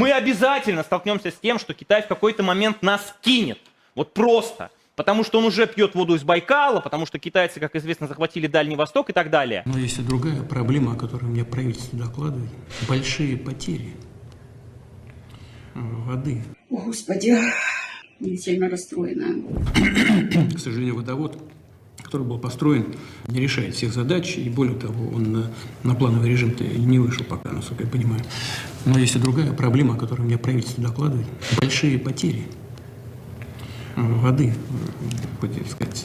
мы обязательно столкнемся с тем, что Китай в какой-то момент нас кинет. Вот просто. Потому что он уже пьет воду из Байкала, потому что китайцы, как известно, захватили Дальний Восток и так далее. Но есть и другая проблема, о которой мне правительство докладывает. Большие потери воды. О, Господи, я сильно расстроена. К сожалению, водовод, который был построен, не решает всех задач, и более того, он на, на плановый режим-то и не вышел пока, насколько я понимаю. Но есть и другая проблема, о которой мне правительство докладывает. Большие потери воды так сказать,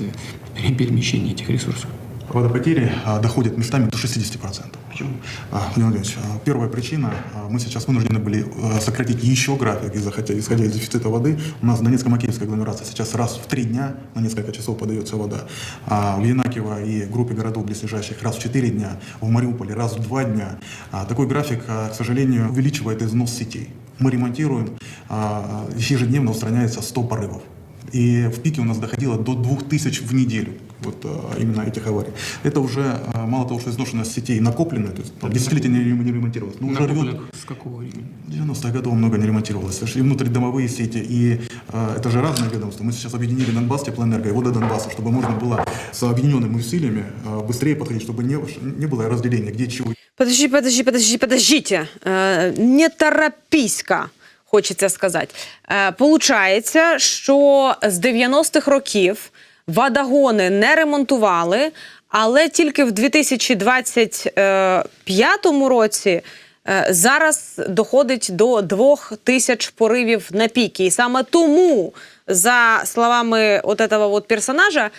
перемещения этих ресурсов. Водопотери а, доходят местами до 60%. Почему? А, Владимир Владимирович, а, первая причина, мы сейчас вынуждены были сократить еще график, из-за, хотя, исходя из дефицита воды. У нас в Донецко-Макеевской агломерации сейчас раз в три дня на несколько часов подается вода. А в Янакиево и группе городов близлежащих раз в четыре дня, в Мариуполе раз в два дня. Такой график, к сожалению, увеличивает износ сетей. Мы ремонтируем, ежедневно устраняется 100 порывов. И в пике у нас доходило до 2000 в неделю вот а, именно этих аварий. Это уже а, мало того, что изношенность сетей накопленная, то есть там, десятилетия не, рем- не ремонтировалось, но уже рвет. Накоплено с какого времени? 90-х годов много не ремонтировалось. И внутридомовые сети, и а, это же разные ведомства. Мы сейчас объединили Донбасс, Теплоэнерго и Вода Донбасса, чтобы можно было с объединенными усилиями а, быстрее подходить, чтобы не, не было разделения, где чего Подожди, подожди, подожди, подождите. Е, не терапійська, хочеться сказати. Е, получається, що з 90-х років водогони не ремонтували, але тільки в 2025 році е, зараз доходить до двох тисяч поривів на піки. І саме тому, за словами от этого от персонажа,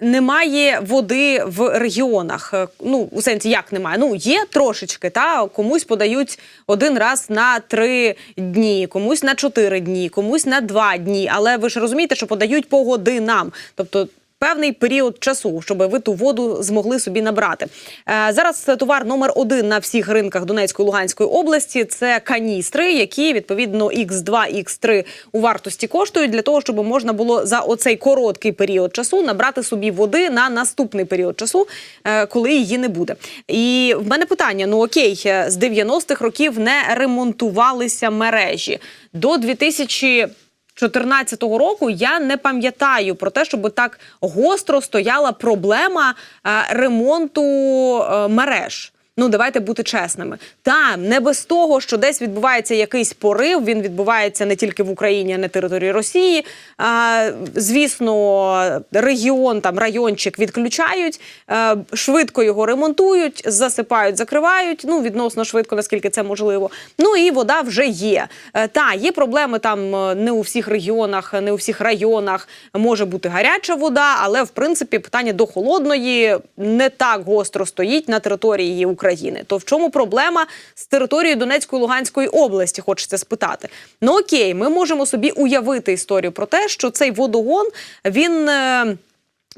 немає води в регіонах. Е, Ну, у сенсі, як немає? Ну, є трошечки, та комусь подають один раз на три дні, комусь на чотири дні, комусь на два дні. Але ви ж розумієте, що подають по годинам. Тобто. Певний період часу, щоб ви ту воду змогли собі набрати. Е, зараз товар номер один на всіх ринках Донецької Луганської області це каністри, які відповідно X2, X3 у вартості коштують для того, щоб можна було за оцей короткий період часу набрати собі води на наступний період часу, е, коли її не буде. І в мене питання: ну окей, е, з 90-х років не ремонтувалися мережі до 2000 2014 року я не пам'ятаю про те, щоб так гостро стояла проблема е, ремонту е, мереж. Ну, давайте бути чесними. Та не без того, що десь відбувається якийсь порив. Він відбувається не тільки в Україні, а на території Росії. А, звісно, регіон там райончик відключають, е, швидко його ремонтують, засипають, закривають. Ну відносно швидко, наскільки це можливо. Ну і вода вже є. Е, та є проблеми там е, не у всіх регіонах, не у всіх районах може бути гаряча вода, але в принципі питання до холодної не так гостро стоїть на території України. То в чому проблема з територією Донецької Луганської області? Хочеться спитати. Ну окей, ми можемо собі уявити історію про те, що цей водогон він. е,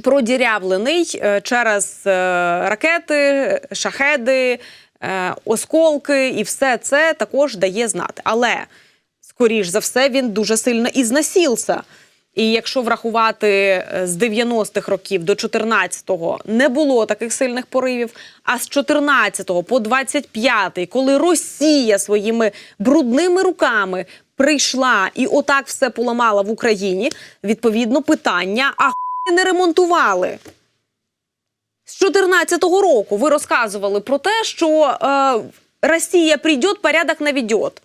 Продірявлений е, через е, ракети, шахеди, осколки, і все це також дає знати. Але скоріш за все, він дуже сильно і знасілся. І якщо врахувати е, з 90-х років до 14-го не було таких сильних поривів, а з 14-го по 25-й, коли Росія своїми брудними руками прийшла і отак все поламала в Україні, відповідно питання: а хуй не ремонтували? З 14-го року ви розказували про те, що е, Росія прийде, порядок наведет.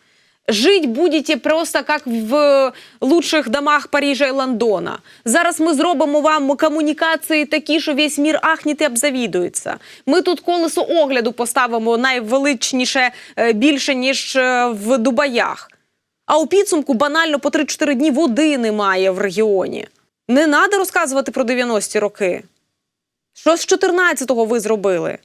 Жить будете просто як в лучших домах Парижа і Лондона. Зараз ми зробимо вам комунікації такі, що весь мір ахніти обзавідується. Ми тут колесо огляду поставимо найвеличніше е, більше, ніж е, в Дубаях. А у підсумку банально по 3-4 дні води немає в регіоні. Не треба розказувати про 90-ті роки. Що з 14-го ви зробили?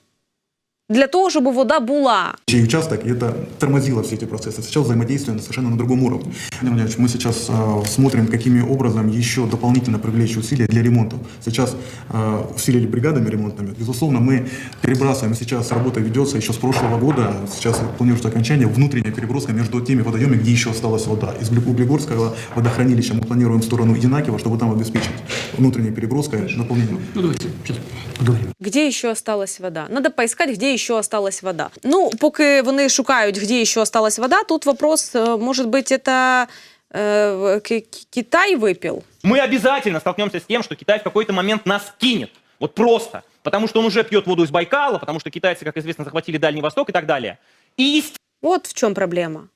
Для того, щоб вода була. чей участок, и это тормозило все эти процессы. Сейчас взаимодействие на совершенно на другом уровне. Владимир Владимирович, мы сейчас э, смотрим, какими образом еще дополнительно привлечь усилия для ремонта. Сейчас э, усилили бригадами ремонтными. Безусловно, мы перебрасываем, сейчас работа ведется еще с прошлого года, сейчас планируется окончание, внутренняя переброска между теми водоемами, где еще осталась вода. Из Углегорского водохранилища мы планируем в сторону Янакиева, чтобы там обеспечить внутренней переброской наполнение. Ну, давайте сейчас поговорим. Где еще осталась вода? Надо поискать, где где еще осталась вода. Ну, поки вони шукають, где еще осталась вода, тут вопрос, э, может быть, это э, Китай выпил? Мы обязательно столкнемся с тем, что Китай в какой-то момент нас кинет. Вот просто. Потому что он уже пьет воду из Байкала, потому что китайцы, как известно, захватили Дальний Восток и так далее. И, Вот в чем проблема.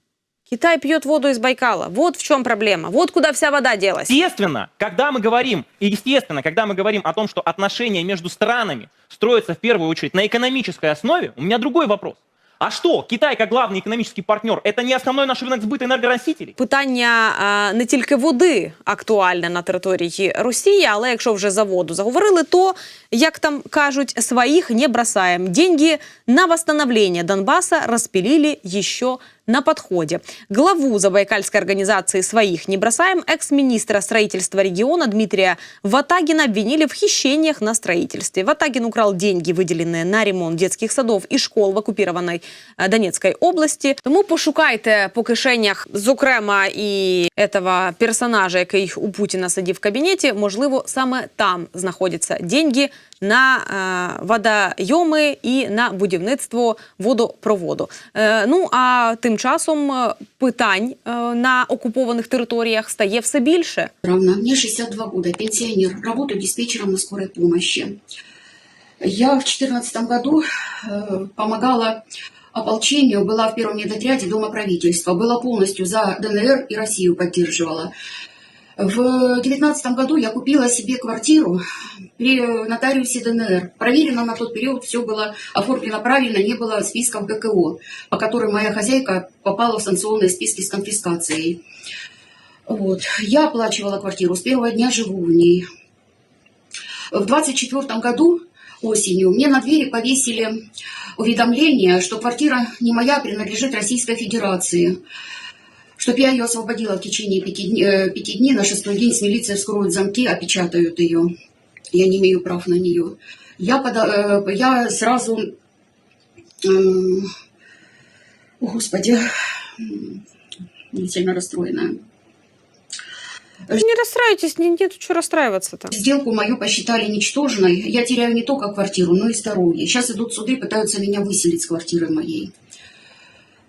Китай пьет воду из Байкала. Вот в чем проблема. Вот куда вся вода делась. естественно, когда мы говорим, и естественно, когда мы говорим о том, что отношения между странами строятся в первую очередь на экономической основе, у меня другой вопрос. А что, Китай как главный экономический партнер, это не основной наш рынок сбыта энергоносителей? Питання а, не тільки води актуальне на території Росії, але якщо вже за воду заговорили, то як там кажуть, своїх не бросаем. Деньги на восстановление Донбасса распилили еще на подходе. Главу Забайкальской организации «Своих не бросаем» экс-министра строительства региона Дмитрия Ватагина обвинили в хищениях на строительстве. Ватагин украл деньги, выделенные на ремонт детских садов и школ в оккупированной е, Донецької області. Тому пошукайте по кишенях, зокрема, і этого персонажа, який у Путіна сидів в кабінеті. Можливо, саме там знаходяться деньги на е, водойоми і на будівництво водопроводу. Е, ну а тим часом е, питань е, на окупованих територіях стає все більше. Равна. Мне 62 года, пенсионер. Работаю диспетчером на скорой помощи. Я в 2014 году э, помогала ополчению, была в первом медотряде Дома правительства, была полностью за ДНР и Россию поддерживала. В 2019 году я купила себе квартиру при нотариусе ДНР. Проверено на тот период, все было оформлено правильно, не было списков ГКО, по которым моя хозяйка попала в санкционные списки с конфискацией. Вот. Я оплачивала квартиру, с первого дня живу в ней. В 24 году осенью мне на двери повесили уведомление, что квартира не моя, принадлежит Российской Федерации. Чтоб я ее освободила в течение пяти, дн- э, пяти дней, на шестой день с милицией вскроют замки, опечатают ее. Я не имею прав на нее. Я, пода- э, я сразу... э, О, Господи, сильно расстроенная. Не расстраивайтесь, не, нет чего расстраиваться-то. Сделку мою посчитали ничтожной. Я теряю не только квартиру, но и здоровье. Сейчас идут суды, пытаются меня выселить с квартиры моей.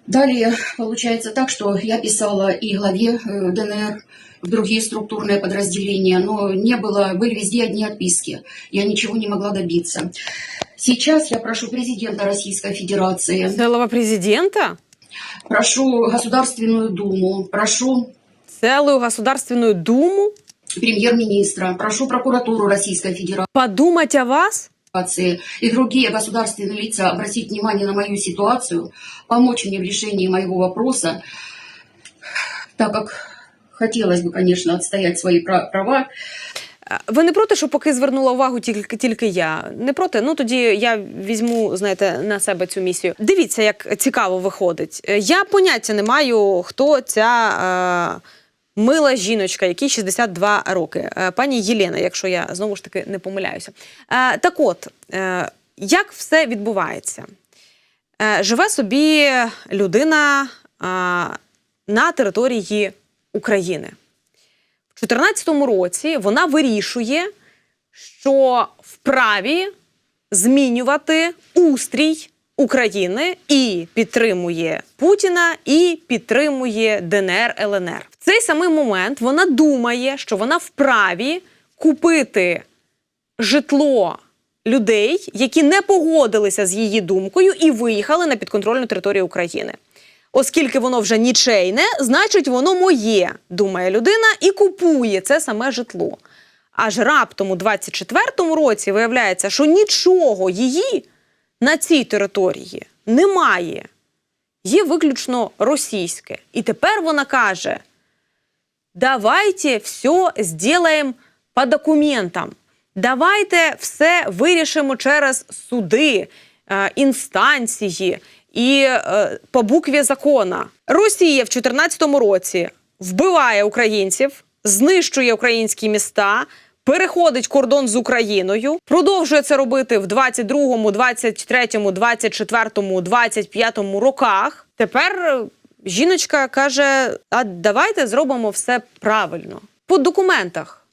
Далее получается так, что я писала и главе э, ДНР, в другие структурные подразделения, но не было, были везде одни отписки. Я ничего не могла добиться. Сейчас я прошу президента Российской Федерации, Целого президента? прошу Государственную Думу, прошу Целую Государственную Думу? премьер-министра, прошу прокуратуру Российской Федерации. Подумать о вас? Федерации и другие государственные лица обратить внимание на мою ситуацию, помочь мне в решении моего вопроса, так как хотелось бы, конечно, отстоять свои права. Ви не проти, що поки звернула увагу тільки, тільки я? Не проти? Ну тоді я візьму, знаєте, на себе цю місію. Дивіться, як цікаво виходить. Е, Я поняття не маю, хто ця е, мила жіночка, якій 62 роки. Е, пані Єлена, якщо я знову ж таки не помиляюся. Е, так от, е, як все відбувається? Живе собі людина на території України. В 2014 році вона вирішує, що вправі змінювати устрій України і підтримує Путіна, і підтримує ДНР ЛНР. Цей самий момент вона думає, що вона вправі купити житло людей, які не погодилися з її думкою і виїхали на підконтрольну територію України. Оскільки воно вже нічейне, значить воно моє, думає людина, і купує це саме житло. Аж раптом у 24-му році виявляється, що нічого її на цій території немає. Є виключно російське. І тепер вона каже: давайте все сделаем по документам. Давайте все вирішимо через суди, е, інстанції і е, по букві закона. Росія в 2014 році вбиває українців, знищує українські міста. Переходить кордон з Україною, продовжує це робити в 22-му, 23-му, 24-му, 25-му роках. Тепер е, жіночка каже: а давайте зробимо все правильно по документах,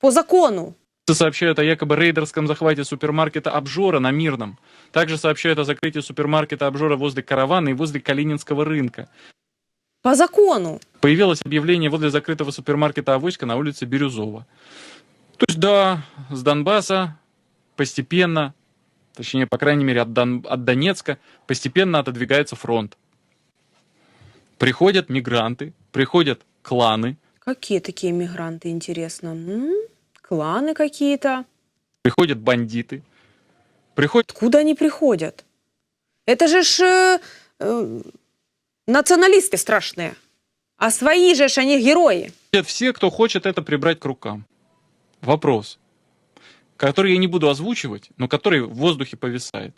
по закону. сообщают о якобы рейдерском захвате супермаркета «Обжора» на Мирном. Также сообщают о закрытии супермаркета «Обжора» возле Каравана и возле Калининского рынка. По закону. Появилось объявление возле закрытого супермаркета «Авоська» на улице Бирюзова. То есть, да, с Донбасса постепенно, точнее, по крайней мере, от, Дон- от Донецка постепенно отодвигается фронт. Приходят мигранты, приходят кланы, Какие такие мигранты, интересно? М? Кланы какие-то? приходят бандиты, приходят Откуда они приходят? Это же ж э, э, националисты страшные. А свои же ж они герои. все, кто хочет это прибрать к рукам. Вопрос, который я не буду озвучивать, но который в воздухе повисает.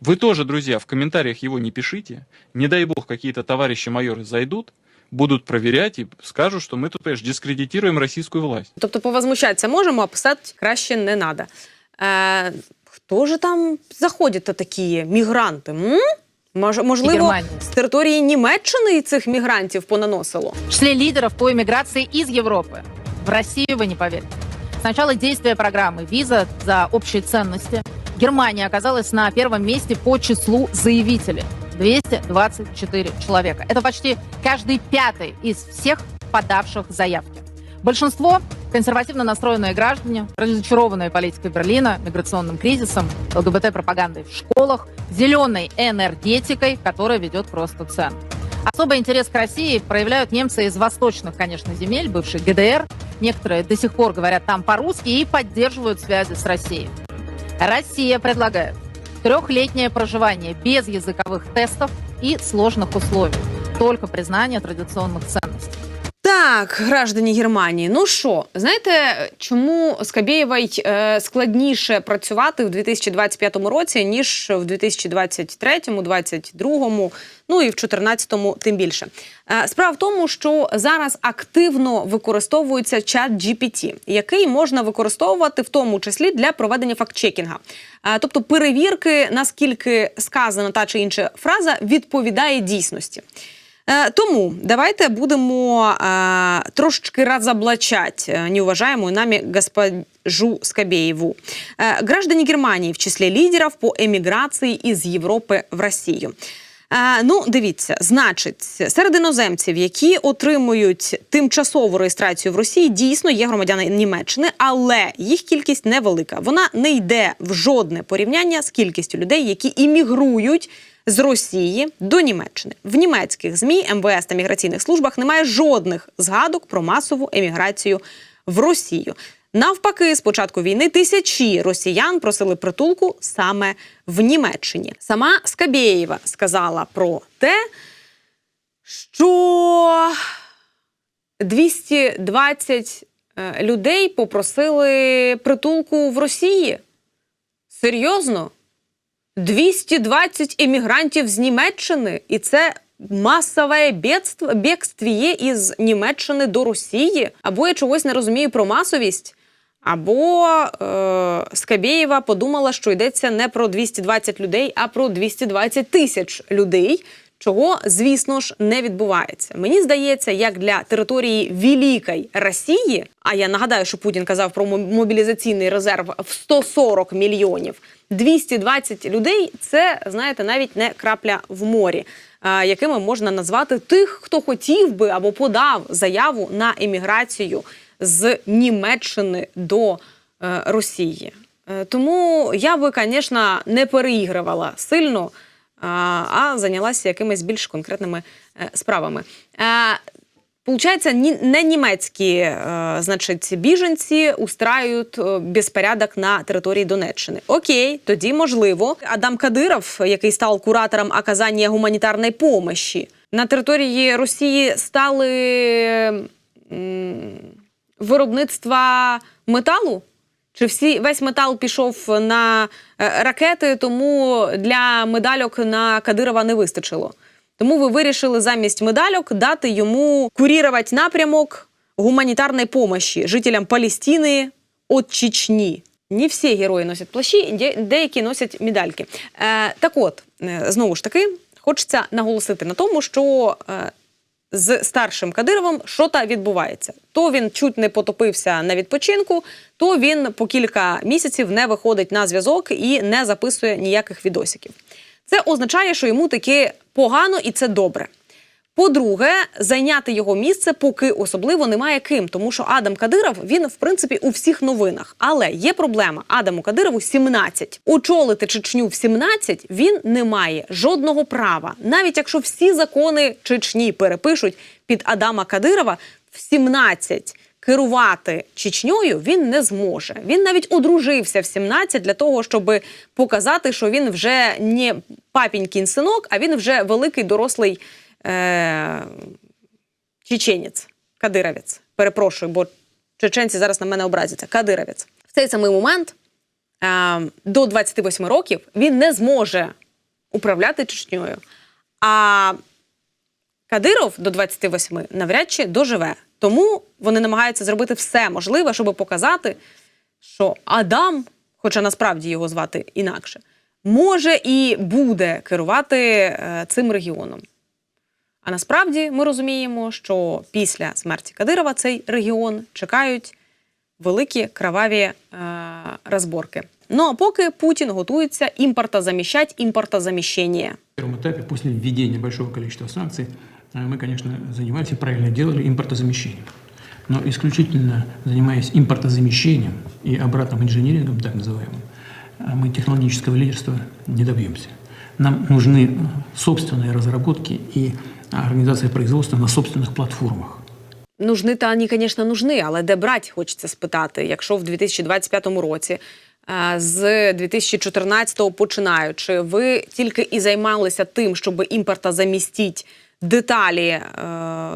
Вы тоже, друзья, в комментариях его не пишите. Не дай бог, какие-то товарищи майоры зайдут, будут проверять и скажут, что мы тут, понимаешь, дискредитируем российскую власть. Тобто повозмущатися можемо, а писати краще не надо. Е, хто ж там заходять то такі мігранти? М? Мож, можливо, Германія. з території Німеччини і цих мігрантів понаносило? В числе лидеров по иммиграции из Европы. В Россию вы не поверите. С начала действия программы «Виза за общие ценности» Германия оказалась на первом месте по числу заявителей. 224 человека. Это почти каждый пятый из всех подавших заявки. Большинство – консервативно настроенные граждане, разочарованные политикой Берлина, миграционным кризисом, ЛГБТ-пропагандой в школах, зеленой энергетикой, которая ведет к росту цен. Особый интерес к России проявляют немцы из восточных, конечно, земель, бывшей ГДР. Некоторые до сих пор говорят там по-русски и поддерживают связи с Россией. Россия предлагает трехлетнее проживание без языковых тестов и сложных условий. Только признание традиционных ценностей. Так, граждані Германії, ну що, знаєте, чому Скабєєвій е, складніше працювати в 2025 році, ніж в 2023, 2022, ну і в 2014 тим більше. Е, справа в тому, що зараз активно використовується чат GPT, який можна використовувати в тому числі для проведення фактчекінга. Е, тобто перевірки, наскільки сказана та чи інша фраза відповідає дійсності. Е, Тому давайте будемо е, трошечки разоблачать э, неуважаемую нами госпожу Скобееву. Э, граждане Германии в числе лидеров по эмиграции из Європи в Росію. Е, ну, дивіться, значить, серед іноземців, які отримують тимчасову реєстрацію в Росії, дійсно є громадяни Німеччини, але їх кількість невелика. Вона не йде в жодне порівняння з кількістю людей, які іммігрують з Росії до Німеччини. В німецьких змі МВС та міграційних службах немає жодних згадок про масову еміграцію в Росію. Навпаки, з початку війни тисячі росіян просили притулку саме в Німеччині. Сама Скабєєва сказала про те, що 220 е, людей попросили притулку в Росії. Серйозно? 220 емігрантів з Німеччини, і це масове бєдство, бєгствіє із Німеччини до Росії. Або я чогось не розумію про масовість, або е, Скабєєва подумала, що йдеться не про 220 людей, а про 220 тисяч людей. Чого, звісно ж, не відбувається. Мені здається, як для території Великої Росії, а я нагадаю, що Путін казав про мобілізаційний резерв в 140 мільйонів. 220 людей це, знаєте, навіть не крапля в морі, якими можна назвати тих, хто хотів би або подав заяву на еміграцію з Німеччини до е, Росії. Е, Тому я би, звісно, не переігрувала сильно, а, зайнялася якимись більш конкретними е, справами. Е, Получается, не німецькі е, значить, біженці устраюють безпорядок на території Донеччини. Окей, тоді можливо. Адам Кадиров, який став куратором оказання гуманітарної помощі, на території Росії стали виробництва металу. Чи всі весь метал пішов на е, ракети, тому для медальок на Кадирова не вистачило. Тому ви вирішили замість медальок дати йому курірувати напрямок гуманітарної помощі жителям Палестини від Чечні. Не всі герої носять плащі, деякі носять медальки. Е, так от, е, знову ж таки, хочеться наголосити на тому, що е, з старшим Кадировим що та відбувається. То він чуть не потопився на відпочинку, то він по кілька місяців не виходить на зв'язок і не записує ніяких відосиків. Це означає, що йому таки погано і це добре. По-друге, зайняти його місце поки особливо немає ким, тому що Адам Кадиров він в принципі у всіх новинах. Але є проблема: Адаму Кадирову 17. Очолити Чечню в 17 він не має жодного права, навіть якщо всі закони Чечні перепишуть під Адама Кадирова в 17 керувати Чечньою він не зможе. Він навіть одружився в 17 для того, щоб показати, що він вже не папінькін синок, а він вже великий дорослий е- чеченець, кадировець. Перепрошую, бо чеченці зараз на мене образяться. Кадировець. В цей самий момент е- до 28 років він не зможе управляти Чечньою. А Кадиров до 28 навряд чи доживе. Тому вони намагаються зробити все можливе, щоб показати, що Адам, хоча насправді його звати інакше, може і буде керувати е, цим регіоном. А насправді ми розуміємо, що після смерті Кадирова цей регіон чекають великі кроваві е, розборки. Ну а поки Путін готується імпортозаміщать імпортозаміщення. На первом этапе, после введения большого количества санкций, э, мы, конечно, занимались и правильно делали импортозамещением. Но исключительно занимаясь импортозамещением и обратным инжинирингом, так называемым, э, мы технологического лидерства не добьемся. Нам нужны э, собственные разработки и организация производства на собственных платформах. Нужни та вони, звісно, нужны, але де брать, хочеться спитати. Якщо в 2025 році, е, з 2014 починаючи, ви тільки і займалися тим, щоб імпорта замістити деталі е,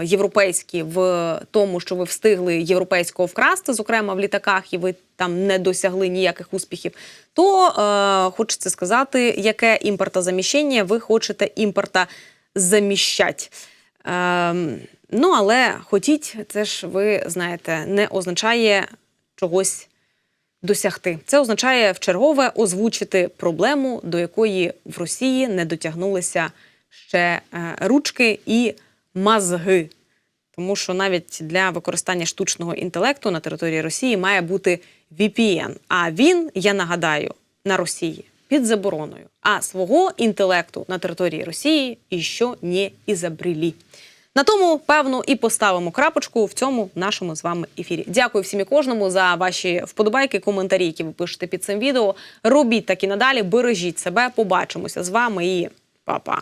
європейські в тому, що ви встигли європейського вкрасти, зокрема в літаках, і ви там не досягли ніяких успіхів, то е, хочеться сказати, яке імпортозаміщення ви хочете імпорта заміщати. Ем, ну, але хотіть, це ж ви знаєте, не означає чогось досягти. Це означає в чергове озвучити проблему, до якої в Росії не дотягнулися ще е, ручки і мозги. Тому що навіть для використання штучного інтелекту на території Росії має бути VPN. А він, я нагадаю, на Росії під забороною. А свого інтелекту на території Росії іще не ізобрели. На тому, певно, і поставимо крапочку в цьому нашому з вами ефірі. Дякую всім і кожному за ваші вподобайки, коментарі, які ви пишете під цим відео. Робіть так і надалі, бережіть себе. Побачимося з вами і па-па.